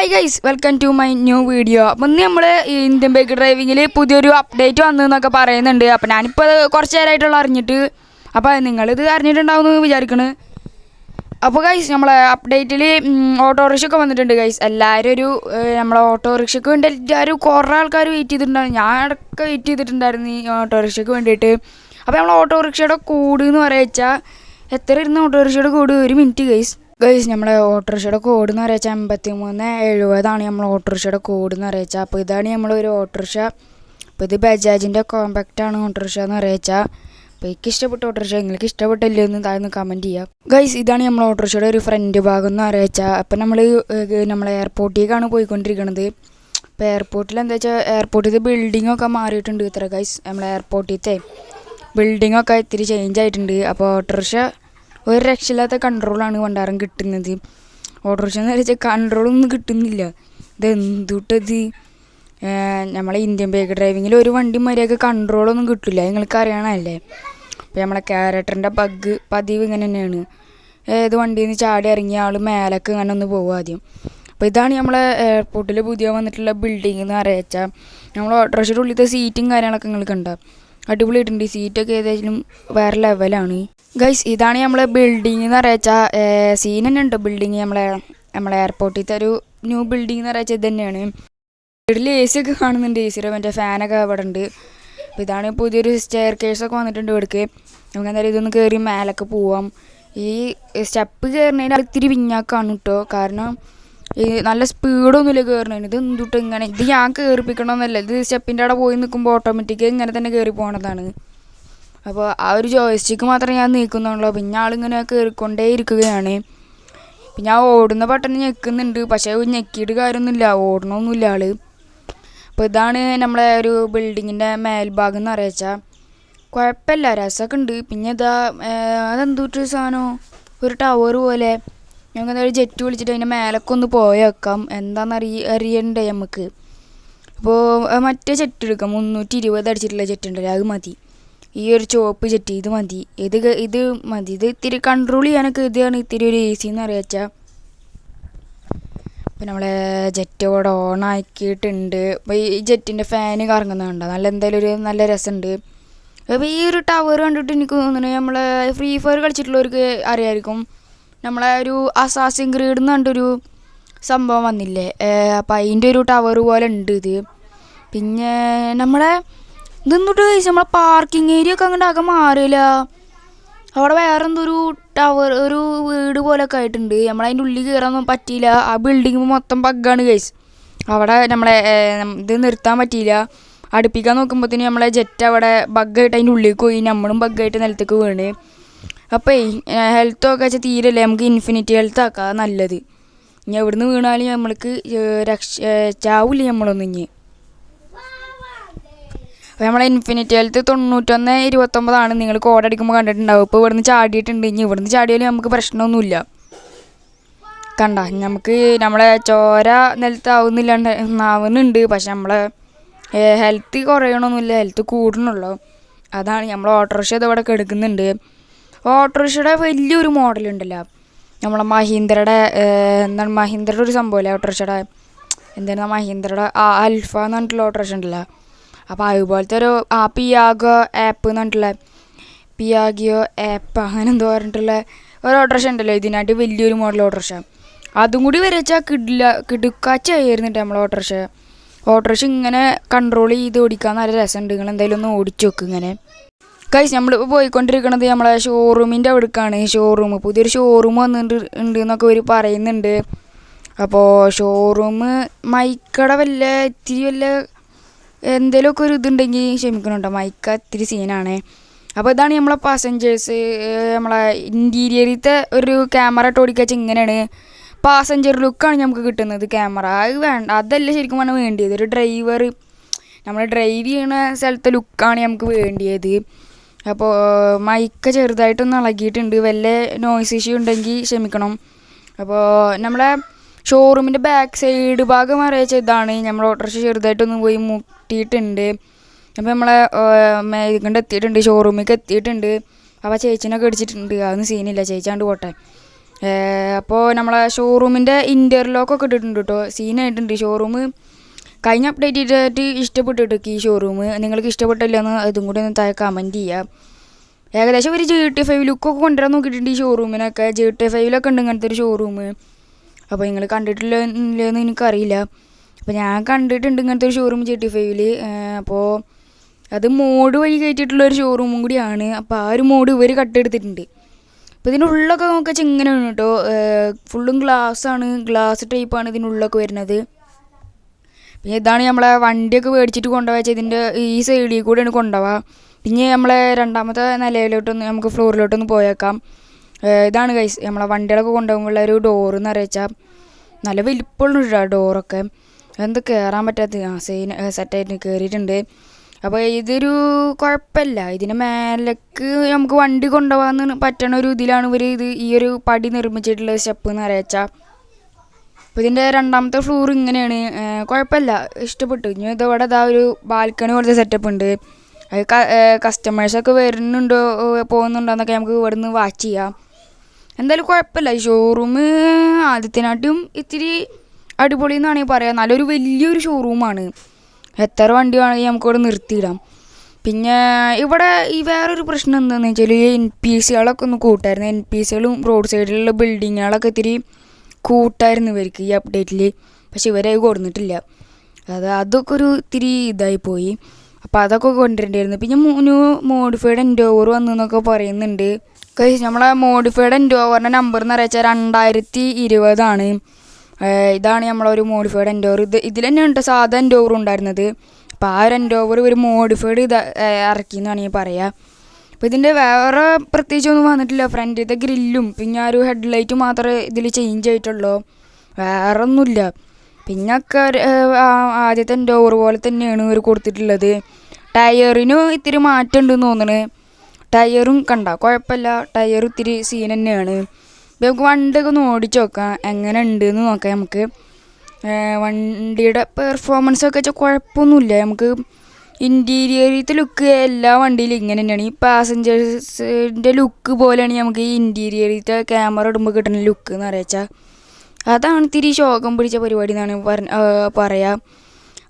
Hi guys welcome to my new video appam ഇന്ന് നമ്മൾ Indian bike ഡ്രൈവിങ്ങിൽ പുതിയൊരു update വന്നു എന്നൊക്കെ പറയുന്നുണ്ട്. അപ്പം ഞാനിപ്പോൾ അത് കുറച്ച് നേരമായിട്ടുള്ള അറിഞ്ഞിട്ട് അപ്പോൾ നിങ്ങളിത് അറിഞ്ഞിട്ടുണ്ടാവും എന്ന് വിചാരിക്കണ്. അപ്പോൾ ഗൈസ് നമ്മളെ അപ്ഡേറ്റിൽ ഓട്ടോറിക്ഷ ഒക്കെ വന്നിട്ടുണ്ട് ഗൈസ് എല്ലാവരും ഒരു നമ്മളെ ഓട്ടോറിക്ഷയ്ക്ക് വേണ്ടി എല്ലാവരും കുറേ ആൾക്കാർ വെയിറ്റ് ചെയ്തിട്ടുണ്ടായിരുന്നു. ഞാൻ അടക്കം വെയിറ്റ് ചെയ്തിട്ടുണ്ടായിരുന്നു ഈ ഓട്ടോറിക്ഷയ്ക്ക് വേണ്ടിയിട്ട്. അപ്പോൾ നമ്മൾ ഓട്ടോറിക്ഷയുടെ കോഡ് എന്ന് പറയുക വെച്ചാൽ എത്ര ഇരുന്ന് ഓട്ടോറിക്ഷയുടെ കോഡ് ഒരു മിനിറ്റ് ഗൈസ് ഗൈസ് നമ്മുടെ ഓട്ടോറിക്ഷയുടെ കോഡ് എന്ന് പറയുക എൺപത്തി മൂന്ന് എഴുപതാണ് നമ്മൾ ഓട്ടോറിക്ഷയുടെ കോഡ് എന്ന് പറയുക അപ്പോൾ ഇതാണ് നമ്മളൊരു ഓട്ടോറിക്ഷ. അപ്പോൾ ഇത് ബജാജിന്റെ കോമ്പാക്റ്റ് ആണ് ഓട്ടോറിക്ഷ എന്ന് പറയുക അപ്പോൾ എനിക്ക് ഇഷ്ടപ്പെട്ട ഓട്ടോറിക്ഷ നിങ്ങൾക്ക് ഇഷ്ടപ്പെട്ടില്ലേ എന്ന് താഴ്ന്ന് കമന്റ് ചെയ്യാം. ഗൈസ് ഇതാണ് നമ്മൾ ഓട്ടോറിക്ഷയുടെ ഒരു ഫ്രണ്ട് ഭാഗം എന്ന് പറയുക അപ്പം നമ്മൾ നമ്മളെ എയർപോർട്ടിലേക്കാണ് പോയിക്കൊണ്ടിരിക്കുന്നത് അപ്പോൾ എയർപോർട്ടിൽ എന്താ വെച്ചാൽ എയർപോർട്ടിൽ ബിൽഡിംഗ് ഒക്കെ മാറിയിട്ടുണ്ട് ഇത്ര ഗൈസ് നമ്മളെ എയർപോർട്ടിലത്തെ ഒക്കെ ഇത്തിരി ചേഞ്ച് ആയിട്ടുണ്ട്. അപ്പോൾ ഓട്ടോറിക്ഷ ഒരു രക്ഷയില്ലാത്ത കൺട്രോളാണ് വണ്ടാരം കിട്ടുന്നത്. ഓട്ടോറിക്ഷ എന്ന് വെച്ചാൽ കൺട്രോളൊന്നും കിട്ടുന്നില്ല. ഇതെന്തുട്ടത്? നമ്മളെ ഇന്ത്യൻ ബൈക്ക് ഡ്രൈവിങ്ങിൽ ഒരു വണ്ടി മര്യാദയ്ക്ക് കൺട്രോളൊന്നും കിട്ടില്ല. നിങ്ങൾക്ക് അറിയണമല്ലേ അപ്പോൾ നമ്മളെ ക്യാരക്ടറിന്റെ ബഗ് പതിവ് ഇങ്ങനെ തന്നെയാണ്. ഏത് വണ്ടിയിൽ നിന്ന് ചാടി ഇറങ്ങിയ ആൾ മേലേക്ക് ഇങ്ങനെ ഒന്ന് പോകും ആദ്യം. അപ്പോൾ ഇതാണ് നമ്മളെ എയർപോർട്ടിൽ പുതിയ വന്നിട്ടുള്ള ബിൽഡിംഗ് എന്ന് അറിയിച്ചാൽ നമ്മൾ ഓട്ടോറിക്ഷയുടെ ഉള്ളിലത്തെ സീറ്റും കാര്യങ്ങളൊക്കെ നിങ്ങൾക്ക് ഉണ്ടാവും അടിപൊളിയായിട്ടുണ്ട്. സീറ്റൊക്കെ ഏകദേശം വേറെ ലെവലാണ് ഗൈസ് ഇതാണ് നമ്മളെ ബിൽഡിംഗ് എന്ന് അറിയിച്ചാൽ സീൻ തന്നെ ഉണ്ട്? ബിൽഡിങ് നമ്മളെ നമ്മളെ എയർപോർട്ടിലത്തെ ഒരു ന്യൂ ബിൽഡിംഗ് എന്ന് അറിയിച്ചാൽ ഇത് തന്നെയാണ്. വീട്ടിൽ എ സി ഒക്കെ കാണുന്നുണ്ട്. എ സിയുടെ മറ്റേ ഫാനൊക്കെ അവിടെ ഉണ്ട്. അപ്പോൾ ഇതാണ് പുതിയൊരു സ്റ്റെയർ കേസൊക്കെ വന്നിട്ടുണ്ട് ഇവിടേക്ക്. നമുക്ക് എന്തായാലും ഇതൊന്ന് കയറി മേലൊക്കെ പോവാം. ഈ സ്റ്റെപ്പ് കയറുന്നതിന് ഇത്തിരി വിഞ്ഞാക്കാണ് കേട്ടോ കാരണം ഈ നല്ല സ്പീഡൊന്നുമില്ല കയറുന്നതിന് ഇത് എന്തുട്ട് ഇങ്ങനെ? ഇത് ഞാൻ കയറിപ്പിക്കണമെന്നല്ല ഇത് സ്റ്റെപ്പിന്റെ അവിടെ പോയി നിൽക്കുമ്പോൾ ഓട്ടോമാറ്റിക് ഇങ്ങനെ തന്നെ കയറി പോകണതാണ് അപ്പോൾ ആ ഒരു ജോയിസ്റ്റിക്ക് മാത്രമേ ഞാൻ നീക്കുന്നുള്ളൂ. പിന്നെ ആളിങ്ങനെ കയറിക്കൊണ്ടേ ഇരിക്കുകയാണ്. പിന്നെ ഞാൻ ഓടുന്ന ബട്ടൺ ഞെക്കുന്നുണ്ട്. പക്ഷേ ഞെക്കിയിട്ട് കാര്യമൊന്നുമില്ല. ഓടണമൊന്നുമില്ല ആൾ. അപ്പോൾ ഇതാണ് നമ്മളെ ഒരു ബിൽഡിങ്ങിന്റെ മേൽഭാഗം എന്ന് അറിയിച്ചാൽ കുഴപ്പമില്ല. രസമൊക്കെ ഉണ്ട്. പിന്നെ ഇതാ അതെന്തൂട്ട് സാധനം? ഒരു ടവർ പോലെ. ഞങ്ങൾക്ക് ഒരു ജെറ്റ് വിളിച്ചിട്ട് അതിന്റെ മേലൊക്കെ ഒന്ന് പോയേക്കാം. എന്താണെന്ന് അറി അറിയണ്ടേ നമുക്ക് അപ്പോൾ മറ്റേ ജെറ്റ് എടുക്കാം. മുന്നൂറ്റി ഇരുപത് അടിച്ചിട്ടുള്ള ജെറ്റ് ഉണ്ടല്ലോ അത് മതി. ഈ ഒരു ചുവപ്പ് ജെറ്റ് ഇത് മതി. ഇത് ഇത് മതി. ഇത് ഇത്തിരി കൺട്രോൾ ചെയ്യാനൊക്കെ ഇതാണ് ഇത്തിരി ഒരു ഈസി എന്ന് അറിയാച്ചാൽ അപ്പം നമ്മളെ ജെറ്റ് ഇവിടെ ഓൺ ആക്കിയിട്ടുണ്ട്. അപ്പോൾ ഈ ജെറ്റിന്റെ ഫാന് കറങ്ങുന്നുണ്ട്? നല്ല എന്തായാലും ഒരു നല്ല രസമുണ്ട് അപ്പോൾ ഈ ഒരു ടവർ കണ്ടിട്ട് എനിക്ക് തോന്നുന്നു നമ്മളെ ഫ്രീ ഫയർ കളിച്ചിട്ടുള്ളവർക്ക് അറിയാമായിരിക്കും നമ്മളെ ഒരു അസാസിൻ ക്രീഡ് എന്ന് പറഞ്ഞൊരു സംഭവം വന്നില്ലേ? അപ്പം അതിന്റെ ഒരു ടവർ പോലെ ഉണ്ട് ഇത്. പിന്നെ നമ്മളെ ഇതെന്നിട്ട് കഴിച്ച് നമ്മളെ പാർക്കിംഗ് ഏരിയ ഒക്കെ അങ്ങോട്ട് ആകെ മാറില്ല. അവിടെ വേറെ എന്തൊരു ടവർ ഒരു വീട് പോലൊക്കെ ആയിട്ടുണ്ട്. നമ്മളതിന്റെ ഉള്ളിൽ കയറാനൊന്നും പറ്റിയില്ല. ആ ബിൽഡിങ് മൊത്തം പഗ്ഗാണ് കേസ് അവിടെ നമ്മളെ ഇത് നിർത്താൻ പറ്റിയില്ല. അടുപ്പിക്കാൻ നോക്കുമ്പോഴത്തേന് നമ്മളെ ജെറ്റ് അവിടെ ബഗ്ഗായിട്ട് അതിന്റെ ഉള്ളിലേക്ക് പോയി. നമ്മളും ബഗ്ഗായിട്ട് നിലത്തേക്ക് വീണ്. അപ്പോൾ ഹെൽത്തൊക്കെ വെച്ചാൽ തീരല്ലേ? നമുക്ക് ഇൻഫിനിറ്റി ഹെൽത്ത് ആക്കാം നല്ലത്. ഇനി എവിടുന്ന് വീണാലും നമ്മൾക്ക് രക്ഷ ചാവില്ല നമ്മളൊന്നും ഇനി. അപ്പോൾ നമ്മളെ ഇൻഫിനിറ്റി ഹെൽത്ത് തൊണ്ണൂറ്റൊന്ന് ഇരുപത്തൊമ്പതാണ്. നിങ്ങൾ കോഡ് അടിക്കുമ്പോൾ കണ്ടിട്ടുണ്ടാവും. ഇപ്പോൾ ഇവിടുന്ന് ചാടിയിട്ടുണ്ട്. ഇനി ഇവിടുന്ന് ചാടിയാലും നമുക്ക് പ്രശ്നമൊന്നുമില്ല. കണ്ട നമുക്ക് നമ്മളെ ചോര നിലത്താവുന്നില്ലാണ്ട് ആവുന്നുണ്ട്. പക്ഷെ നമ്മളെ ഹെൽത്ത് കുറയണമെന്നില്ല ഹെൽത്ത് കൂടണുള്ളൂ അതാണ്. നമ്മൾ ഓട്ടോറിക്ഷ ഇതവിടെ കിടക്കുന്നുണ്ട്. ഓട്ടോറിക്ഷയുടെ വലിയൊരു മോഡലുണ്ടല്ലോ. നമ്മളെ മഹീന്ദ്രയുടെ എന്താണ് മഹീന്ദ്രയുടെ ഒരു സംഭവമല്ലേ ഓട്ടോറിക്ഷയുടെ? എന്താണ് മഹീന്ദ്രയുടെ അൽഫ എന്ന് പറഞ്ഞിട്ടുള്ള ഓട്ടോറിക്ഷ ഉണ്ടല്ലോ. അപ്പോൾ അതുപോലത്തെ ഒരു ആ പിയാഗോ ആപ്പ് എന്ന് പറഞ്ഞിട്ടുള്ള പിയാഗിയോ ആപ്പ് അങ്ങനെ എന്തോ പറഞ്ഞിട്ടുള്ള ഒരു ഓട്ടോറിക്ഷ ഉണ്ടല്ലോ. ഇതിനായിട്ട് വലിയൊരു മോഡൽ ഓട്ടോറിക്ഷ. അതും കൂടി വരച്ചാൽ കിടില്ല കിടുക്കാച്ചായിരുന്നു നമ്മൾ ഓട്ടോറിക്ഷ. ഓട്ടോറിക്ഷ ഇങ്ങനെ കൺട്രോൾ ചെയ്ത് ഓടിക്കാൻ നല്ല രസമുണ്ട്. നിങ്ങൾ എന്തായാലും ഒന്ന് ഓടിച്ചു നോക്ക് ഇങ്ങനെ. കഴിച്ച് നമ്മളിപ്പോൾ പോയിക്കൊണ്ടിരിക്കുന്നത് നമ്മളെ ഷോറൂമിന്റെ അവിടേക്കാണ്. ഷോറൂം പുതിയൊരു ഷോറൂം വന്നിട്ട് ഉണ്ട് എന്നൊക്കെ ഇവർ പറയുന്നുണ്ട്. അപ്പോൾ ഷോറൂം മൈക്കട വല്ല ഇത്തിരി വല്ല എന്തെങ്കിലുമൊക്കെ ഒരു ഇതുണ്ടെങ്കിൽ ക്ഷമിക്കണുണ്ടോ മൈക്ക ഇത്തിരി സീനാണ് അപ്പോൾ ഇതാണ് നമ്മളെ പാസഞ്ചേഴ്സ് നമ്മളെ ഇന്റീരിയറിലത്തെ ഒരു ക്യാമറ ഇട്ട് ഓടിക്കാച്ച ഇങ്ങനെയാണ്. പാസഞ്ചർ ലുക്കാണ് നമുക്ക് കിട്ടുന്നത് ക്യാമറ അത് വേണ്ട അതല്ല ശരിക്കും പറഞ്ഞാൽ വേണ്ടിയത്. ഒരു ഡ്രൈവർ നമ്മൾ ഡ്രൈവ് ചെയ്യുന്ന സ്ഥലത്തെ ലുക്കാണ് നമുക്ക് വേണ്ടിയത്. അപ്പോൾ മൈക്ക് ചെറുതായിട്ടൊന്ന് ഇളകിയിട്ടുണ്ട് വല്ല നോയ്സ് ഇഷ്യൂ ഉണ്ടെങ്കിൽ ക്ഷമിക്കണം. അപ്പോൾ നമ്മളെ ഷോറൂമിന്റെ ബാക്ക് സൈഡ് ഭാഗം അറിയിച്ച ഇതാണ്. നമ്മൾ ഓട്ടോറിക്ഷ ചെറുതായിട്ടൊന്ന് പോയി മുട്ടിയിട്ടുണ്ട്. അപ്പോൾ നമ്മളെ ഇതുകൊണ്ട് എത്തിയിട്ടുണ്ട്. ഷോറൂമിലേക്ക് എത്തിയിട്ടുണ്ട്. അപ്പോൾ ചേച്ചിനൊക്കെ അടിച്ചിട്ടുണ്ട് അതൊന്നും സീനില്ല. ചേച്ചാണ്ട് പോട്ടെ. അപ്പോൾ നമ്മളെ ഷോറൂമിന്റെ ഇന്റർലോക്കൊക്കെ ഇട്ടിട്ടുണ്ട് കേട്ടോ സീനായിട്ടുണ്ട്. ഷോറൂം കഴിഞ്ഞ അപ്ഡേറ്റ് ചെയ്തിട്ട് ഇഷ്ടപ്പെട്ടിട്ട് ഈ ഷോറൂം നിങ്ങൾക്ക് ഇഷ്ടപ്പെട്ടില്ലെന്ന് അതും കൂടി ഒന്ന് താഴെ കമന്റ് ചെയ്യാം. ഏകദേശം ഒരു ജി ടി ഫൈവ് ലുക്കൊക്കെ കൊണ്ടുവരാൻ നോക്കിയിട്ടുണ്ട് ഈ ഷോറൂമിനൊക്കെ ജി ടി ഫൈവിലൊക്കെ ഉണ്ട് ഇങ്ങനത്തെ ഒരു ഷോറൂം അപ്പോൾ നിങ്ങൾ കണ്ടിട്ടില്ല ഇല്ലെന്ന് എനിക്കറിയില്ല. അപ്പോൾ ഞാൻ കണ്ടിട്ടുണ്ട് ഇങ്ങനത്തെ ഒരു ഷോറൂം ജി ടി ഫൈവിൽ അപ്പോൾ അത് മോഡ് വഴി കയറ്റിയിട്ടുള്ള ഒരു ഷോറൂമും കൂടിയാണ്. അപ്പോൾ ആ ഒരു മോഡ് ഇവർ കട്ടെടുത്തിട്ടുണ്ട്. അപ്പോൾ ഇതിനുള്ളൊക്കെ നോക്കുക ഇങ്ങനെയാണ് കേട്ടോ. ഫുള്ളും ഗ്ലാസ് ആണ്. ഗ്ലാസ് ടൈപ്പാണ് ഇതിനുള്ളൊക്കെ വരുന്നത്. പിന്നെ ഇതാണ് നമ്മളെ വണ്ടിയൊക്കെ മേടിച്ചിട്ട് കൊണ്ടുപോയ ഇതിന്റെ ഈ സൈഡിൽ കൂടെയാണ് കൊണ്ടുപോവുക പിന്നെ നമ്മളെ രണ്ടാമത്തെ നിലയിലോട്ടൊന്ന് നമുക്ക് ഫ്ലോറിലോട്ടൊന്ന് പോയേക്കാം. ഇതാണ് കൈസ് നമ്മളെ വണ്ടികളൊക്കെ കൊണ്ടുപോകുമ്പോഴുള്ള ഒരു ഡോറ് എന്ന് അറിയിച്ചാൽ നല്ല വലിപ്പമുള്ള ഡോറൊക്കെ എന്ത് കയറാൻ പറ്റാത്ത ആ സെയിൻ സെറ്റായിട്ട് കയറിയിട്ടുണ്ട് അപ്പോൾ ഇതൊരു കുഴപ്പമില്ല. ഇതിന് മേലേക്ക് നമുക്ക് വണ്ടി കൊണ്ടുപോകാൻ പറ്റണ ഒരു ഇതിലാണ് ഇവർ ഇത് ഈ ഒരു പടി നിർമ്മിച്ചിട്ടുള്ള സ്റ്റെപ്പ് എന്ന് അറിയിച്ചാൽ അപ്പോൾ ഇതിന്റെ രണ്ടാമത്തെ ഫ്ലോർ ഇങ്ങനെയാണ്. കുഴപ്പമില്ല ഇഷ്ടപ്പെട്ടു. ഇനി ഇതവിടെ ഇതാ ഒരു ബാൽക്കണി പോലത്തെ സെറ്റപ്പ് ഉണ്ട്. അത് കസ്റ്റമേഴ്സൊക്കെ വരുന്നുണ്ടോ പോകുന്നുണ്ടോയെന്നൊക്കെ നമുക്ക് നിന്ന് വാച്ച് ചെയ്യാം. എന്തായാലും കുഴപ്പമില്ല ഷോറൂം ആദ്യത്തിനാട്ടും ഇത്തിരി അടിപൊളി എന്ന് വേണമെങ്കിൽ പറയാം. നല്ലൊരു വലിയൊരു ഷോറൂമാണ് എത്ര വണ്ടി വേണമെങ്കിൽ നമുക്ക് ഇവിടെ നിർത്തിയിടാം. പിന്നെ ഇവിടെ ഈ വേറൊരു പ്രശ്നം എന്താണെന്ന് വെച്ചാൽ എൻ പി സികളൊക്കെ ഒന്ന് കൂട്ടായിരുന്നു. എൻ പി സികളും റോഡ് സൈഡിലുള്ള ബിൽഡിങ്ങുകളൊക്കെ ഇത്തിരി കൂട്ടായിരുന്നു ഇവർക്ക് ഈ അപ്ഡേറ്റിൽ പക്ഷെ ഇവരെ കൊടുത്തിട്ടില്ല അത് അതൊക്കെ ഒരു ഇത്തിരി ഇതായി പോയി. അപ്പോൾ അതൊക്കെ കൊണ്ടുവരേണ്ടിയിരുന്നു പിന്നെ ന്യൂ മോഡിഫൈഡ് എൻഡോവർ വന്നു എന്നൊക്കെ പറയുന്നുണ്ട്. നമ്മളെ മോഡിഫൈഡ് എൻഡോവറിന്റെ നമ്പർ എന്ന് പറയുക രണ്ടായിരത്തി ഇരുപതാണ്. ഇതാണ് നമ്മളൊരു മോഡിഫൈഡ് എൻഡോവർ ഇത് ഇതിൽ തന്നെ ഉണ്ട് സാധാ എൻഡോവർ ഉണ്ടായിരുന്നത്. അപ്പോൾ ആ ഒരു എൻഡോവർ ഒരു മോഡിഫൈഡ് ഇത് ഇറക്കി എന്ന് വേണമെങ്കിൽ പറയാം. അപ്പോൾ ഇതിന്റെ വേറെ പ്രത്യേകിച്ചൊന്നും വന്നിട്ടില്ല. ഫ്രണ്ടിലത്തെ ഗ്രില്ലും പിന്നെ ആ ഒരു ഹെഡ്ലൈറ്റ് മാത്രമേ ഇതിൽ ചേഞ്ച് ആയിട്ടുള്ളൂ. വേറെ ഒന്നുമില്ല പിന്നെ ഒക്കെ ആദ്യത്തെ ഡോർ പോലെ തന്നെയാണ് ഇവർ കൊടുത്തിട്ടുള്ളത്. ടയറിനും ഇത്തിരി മാറ്റം ഉണ്ടെന്ന് തോന്നുന്നു ടയറും കണ്ട? കുഴപ്പമില്ല. ടയർ ഇത്തിരി സീൻ തന്നെയാണ്. നമുക്ക് വണ്ടിയൊക്കെ ഒന്ന് ഓടിച്ച് നോക്കാം. എങ്ങനെ ഉണ്ട് എന്ന് നോക്കാം നമുക്ക്. വണ്ടിയുടെ പെർഫോമൻസ് ഒക്കെ വെച്ചാൽ കുഴപ്പമൊന്നുമില്ല. നമുക്ക് ഇന്റീരിയറിലത്തെ ലുക്ക് എല്ലാ വണ്ടിയിലും ഇങ്ങനെ തന്നെയാണ്. ഈ പാസഞ്ചേഴ്സിന്റെ ലുക്ക് പോലെയാണ് നമുക്ക് ഈ ഇന്റീരിയറിലത്തെ ക്യാമറ ഇടുമ്പോൾ കിട്ടുന്ന ലുക്ക് എന്ന് അറിയിച്ചാൽ അതാണ് തിരി ശോകം പിടിച്ച പരിപാടി എന്നാണ് പറഞ്ഞ പറയാം.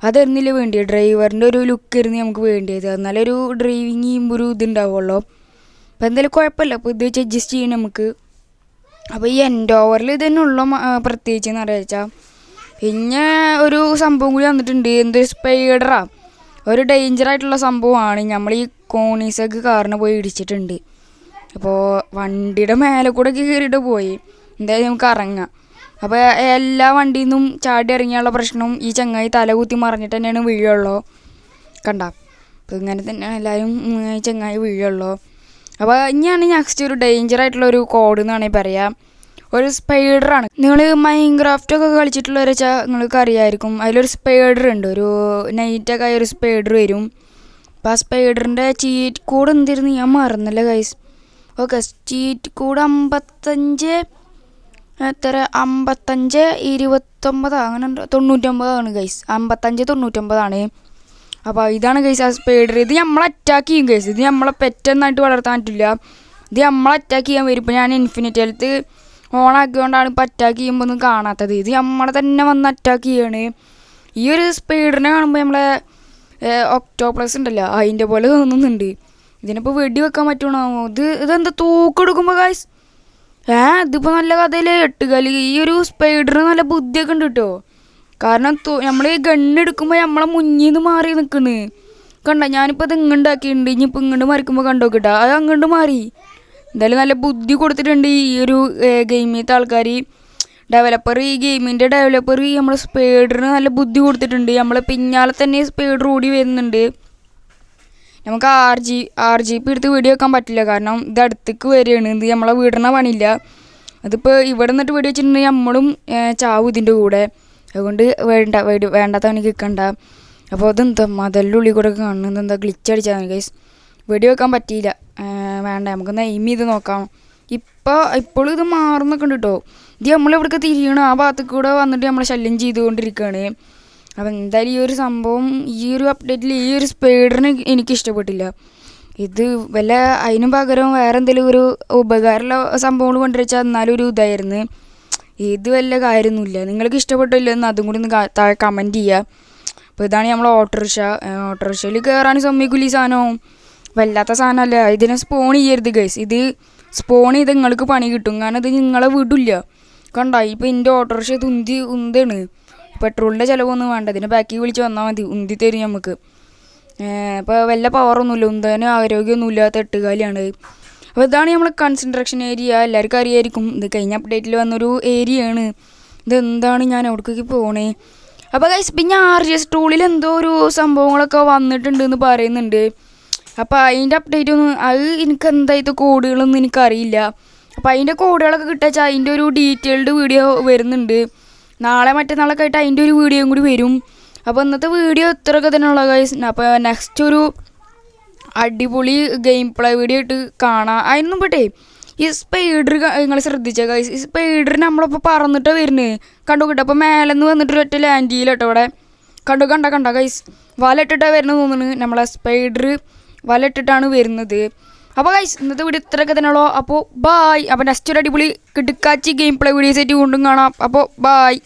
അതായിരുന്നില്ല വേണ്ടിയത് ഡ്രൈവറിന്റെ ഒരു ലുക്ക് ഇരുന്ന് നമുക്ക് വേണ്ടിയത്. എന്നാലൊരു ഡ്രൈവിങ് ചെയ്യുമ്പോൾ ഒരു ഇതുണ്ടാവുള്ളൂ. അപ്പോൾ എന്തായാലും കുഴപ്പമില്ല. അപ്പോൾ ഇത് വെച്ച് അഡ്ജസ്റ്റ് ചെയ്യണം നമുക്ക്. അപ്പോൾ ഈ എൻഡ് ഓവറിൽ ഇത് തന്നെ ഉള്ള പ്രത്യേകിച്ച് എന്ന് പറയുക പിന്നെ ഒരു സംഭവം കൂടി വന്നിട്ടുണ്ട്. എന്തൊരു സ്പൈഡറാ ഒരു ഡേഞ്ചർ ആയിട്ടുള്ള സംഭവമാണ്. നമ്മൾ ഈ കോണീസൊക്കെ കാറിന് പോയി ഇടിച്ചിട്ടുണ്ട്. അപ്പോൾ വണ്ടിയുടെ മേലെ കൂടെ കയറിയിട്ട് പോയി. എന്തായാലും നമുക്ക് ഇറങ്ങാം അപ്പോൾ എല്ലാ വണ്ടിയിൽ നിന്നും ചാടി ഇറങ്ങിയുള്ള പ്രശ്നം ഈ ചങ്ങായി തലകുത്തി മറിഞ്ഞിട്ട് തന്നെയാണ് വീഴുള്ളൂ. കണ്ട? അപ്പോൾ ഇങ്ങനെ തന്നെയാണ് എല്ലാവരും ചങ്ങായി വീഴുള്ളൂ. അപ്പോൾ ഇനിയാണ് നെക്സ്റ്റ് ഒരു ഡേഞ്ചർ ആയിട്ടുള്ള ഒരു കോഡ് എന്ന് വേണമെങ്കിൽ പറയാം. ഒരു ആണ്. നിങ്ങൾ മൈൻക്രാഫ്റ്റ് ഒക്കെ കളിച്ചിട്ടുള്ളവരെ വെച്ചാൽ നിങ്ങൾക്ക് അറിയാമായിരിക്കും അതിലൊരു സ്പൈഡർ ഉണ്ട്. ഒരു നൈറ്റൊക്കെ ആയ ഒരു സ്പൈഡർ വരും. അപ്പോൾ ആ സ്പൈഡറിന്റെ ചീറ്റ് കോഡ് എന്തായിരുന്നു ഞാൻ മറന്നല്ലേ കൈസ് ഓക്കെ ചീറ്റ് കോഡ് അമ്പത്തഞ്ച് എത്ര? അമ്പത്തഞ്ച് ഇരുപത്തൊമ്പത് അങ്ങനെ. തൊണ്ണൂറ്റൊമ്പതാണ് ഗൈസ് അമ്പത്തഞ്ച് തൊണ്ണൂറ്റൊമ്പതാണ്. അപ്പോൾ ഇതാണ് ഗൈസ് ആ സ്പൈഡർ ഇത് നമ്മൾ അറ്റാക്ക് ചെയ്യും ഗൈസ് ഇത് നമ്മളെ പെറ്റെന്നായിട്ട് വളർത്താൻ പറ്റില്ല. ഇത് നമ്മൾ അറ്റാക്ക് ചെയ്യാൻ വരും. ഇപ്പോൾ ഞാൻ ഇൻഫിനിറ്റി ഹെൽത്ത് ഓൺ ആക്കിയോണ്ടാണ് ഇപ്പോൾ അറ്റാക്ക് ചെയ്യുമ്പോൾ ഒന്നും കാണാത്തത്. ഇത് നമ്മളെ തന്നെ വന്ന് അറ്റാക്ക് ചെയ്യാണ്. ഈ ഒരു സ്പീഡിനെ കാണുമ്പോൾ നമ്മളെ ഒക്ടോപ്ലസ് ഉണ്ടല്ലോ അതിന്റെ പോലെ തോന്നുന്നുണ്ട്. ഇതിനിപ്പോൾ വെടി വെക്കാൻ പറ്റണോ ഇത് ഇതെന്താ തൂക്കെടുക്കുമ്പോൾ കാശ് ഏ ഇതിപ്പോൾ നല്ല കഥയിലെ എട്ടുകാലി ഈ ഒരു സ്പൈഡറിന് നല്ല ബുദ്ധിയൊക്കെ ഉണ്ട് കേട്ടോ. കാരണം നമ്മൾ ഈ ഗണ്ണെടുക്കുമ്പോൾ നമ്മളെ മുന്നിൽ നിന്ന് മാറി നിൽക്കുന്നു കണ്ട? ഞാനിപ്പോൾ ഇത് ഇങ്ങോട്ടാക്കിയിട്ടുണ്ട് ഇനിയിപ്പോൾ ഇങ്ങോട്ട് മറിക്കുമ്പോൾ കണ്ടോ കിട്ടാ? അത് അങ്ങോട്ട് മാറി. എന്തായാലും നല്ല ബുദ്ധി കൊടുത്തിട്ടുണ്ട് ഈ ഒരു ഗെയിമിലത്തെ ആൾക്കാർ ഡെവലപ്പർ ഈ ഗെയിമിന്റെ ഡെവലപ്പർ നമ്മൾ സ്പീഡറിന് നല്ല ബുദ്ധി കൊടുത്തിട്ടുണ്ട്. നമ്മൾ പിന്നാലെ തന്നെ സ്പീഡർ ഓടി വരുന്നുണ്ട്. നമുക്ക് R G R G P എടുത്ത് വീഡിയോ വെക്കാൻ പറ്റില്ല. കാരണം ഇത് അടുത്തേക്ക് വരികയാണ്. ഇത് നമ്മളെ വീടിനെ പണിയില്ല. അതിപ്പോൾ ഇവിടെ നിന്നിട്ട് വീഡിയോ വെച്ചിട്ടുണ്ടെങ്കിൽ നമ്മളും ചാവും ഇതിന്റെ കൂടെ. അതുകൊണ്ട് വേണ്ട വേടി വേണ്ടാത്ത പണിക്ക് നിൽക്കണ്ട അപ്പോൾ അതെന്താ? മതലുള്ളിൽ കൂടെ കാണുന്നത് എന്താ? ഗ്ലിച്ച് അടിച്ചാൽ മതി ഗൈസ് വീഡിയോ വെക്കാൻ പറ്റിയില്ല. വേണ്ട നമുക്കൊന്ന് എയിം ചെയ്ത് നോക്കാം. ഇപ്പോൾ ഇപ്പോഴും ഇത് മാറുന്നൊക്കെ ഉണ്ട് കേട്ടോ ഇത് നമ്മളിവിടേക്ക് തിരിയണം. ആ ഭാഗത്തേക്ക് കൂടെ വന്നിട്ട് നമ്മളെ ശല്യം ചെയ്തുകൊണ്ടിരിക്കുകയാണ് അപ്പം എന്തായാലും ഈ ഒരു സംഭവം ഈ ഒരു അപ്ഡേറ്റിൽ ഈ ഒരു സ്പീഡിന് എനിക്ക് ഇഷ്ടപ്പെട്ടില്ല. ഇത് വല്ല അതിനും പകരം വേറെ എന്തെങ്കിലും ഒരു ഉപകാരമുള്ള സംഭവങ്ങൾ കൊണ്ടുവച്ചാൽ എന്നാലും ഒരു ഇതായിരുന്നു. ഇത് വല്ല കാര്യമൊന്നുമില്ല. നിങ്ങൾക്ക് ഇഷ്ടപ്പെട്ടില്ല എന്ന് അതും കൂടി ഒന്ന് താഴെ കമന്റ് ചെയ്യുക അപ്പോൾ ഇതാണ് നമ്മൾ ഓട്ടോറിക്ഷ. ഓട്ടോറിക്ഷയിൽ കയറാൻ സമ്മതിക്കില്ല ഈ വല്ലാത്ത സാധനമല്ല ഇതിനെ സ്പോൺ ചെയ്യരുത് ഗൈസ് ഇത് സ്പോൺ ചെയ്ത് നിങ്ങൾക്ക് പണി കിട്ടും. കാരണം ഇത് നിങ്ങളെ വിടില്ല. കണ്ട? ഇപ്പം എന്റെ ഓട്ടോറിക്ഷ ഇത് ഉന്തി ഉന്താണ്. പെട്രോളിന്റെ ചിലവൊന്നും വേണ്ട. ഇതിനെ ബാക്കി വിളിച്ച് വന്നാൽ മതി. ഉന്തി തരും നമുക്ക് അപ്പോൾ വല്ല പവറൊന്നുമില്ല ഉന്താനും ആരോഗ്യമൊന്നുമില്ല തെട്ടുകാലിയാണ് അപ്പോൾ ഇതാണ് നമ്മൾ കൺസെൻട്രേഷൻ ഏരിയ എല്ലാവർക്കും അറിയായിരിക്കും. ഇത് കഴിഞ്ഞ അപ്ഡേറ്റിൽ വന്നൊരു ഏരിയയാണ് ഇതെന്താണ് ഞാൻ അവിടേക്ക് പോണേ? അപ്പോൾ ഗൈസ് പിന്നെ ആർ ജി എസ് ടൂളിൽ എന്തോ ഒരു സംഭവങ്ങളൊക്കെ വന്നിട്ടുണ്ട് എന്ന് പറയുന്നുണ്ട്. അപ്പോൾ അതിന്റെ അപ്ഡേറ്റ് ഒന്നും അത് എനിക്ക് എന്തായത് കോഡുകളൊന്നും എനിക്കറിയില്ല. അപ്പോൾ അതിന്റെ കോഡുകളൊക്കെ കിട്ടാച്ചാൽ അതിന്റെ ഒരു ഡീറ്റെയിൽഡ് വീഡിയോ വരുന്നുണ്ട്. നാളെ മറ്റന്നാളൊക്കെ ആയിട്ട് അതിന്റെ ഒരു വീഡിയോയും കൂടി വരും. അപ്പോൾ ഇന്നത്തെ വീഡിയോ ഇത്രയൊക്കെ തന്നെയുള്ള ഗൈസ് അപ്പോൾ നെക്സ്റ്റ് ഒരു അടിപൊളി ഗെയിം പ്ലേ വീഡിയോ ഇട്ട് കാണാം. അതിനൊന്നും പെട്ടേ ഈ സ്പൈഡർ നിങ്ങൾ ശ്രദ്ധിച്ച ഗൈസ് ഈ സ്പൈഡർ നമ്മളിപ്പോൾ പറന്നിട്ട് വരുന്നത് കണ്ടു കിട്ടും അപ്പോൾ മേലെ നിന്ന് വന്നിട്ട് ഒറ്റ ലാൻഡ് ചെയ്യില്ല കേട്ടോ ഇവിടെ. കണ്ടു കണ്ട കണ്ട ഗൈസ് വല ഇട്ടിട്ടാണ് വരുന്നത് തോന്നുന്നു നമ്മളെ സ്പൈഡർ വല ഇട്ടിട്ടാണ് വരുന്നത്. അപ്പോൾ ഗൈസ് ഇന്നത്തെ വീഡിയോ ഇത്രയൊക്കെ തന്നെയുള്ളൂ. അപ്പോൾ ബായ് അപ്പോൾ നെക്സ്റ്റ് ഒരു അടിപൊളി കിടുക്കാച്ചി ഗെയിം പ്ലേ വീഡിയോസ് ആയിട്ട് കൊണ്ടും കാണാം. അപ്പോൾ ബായ്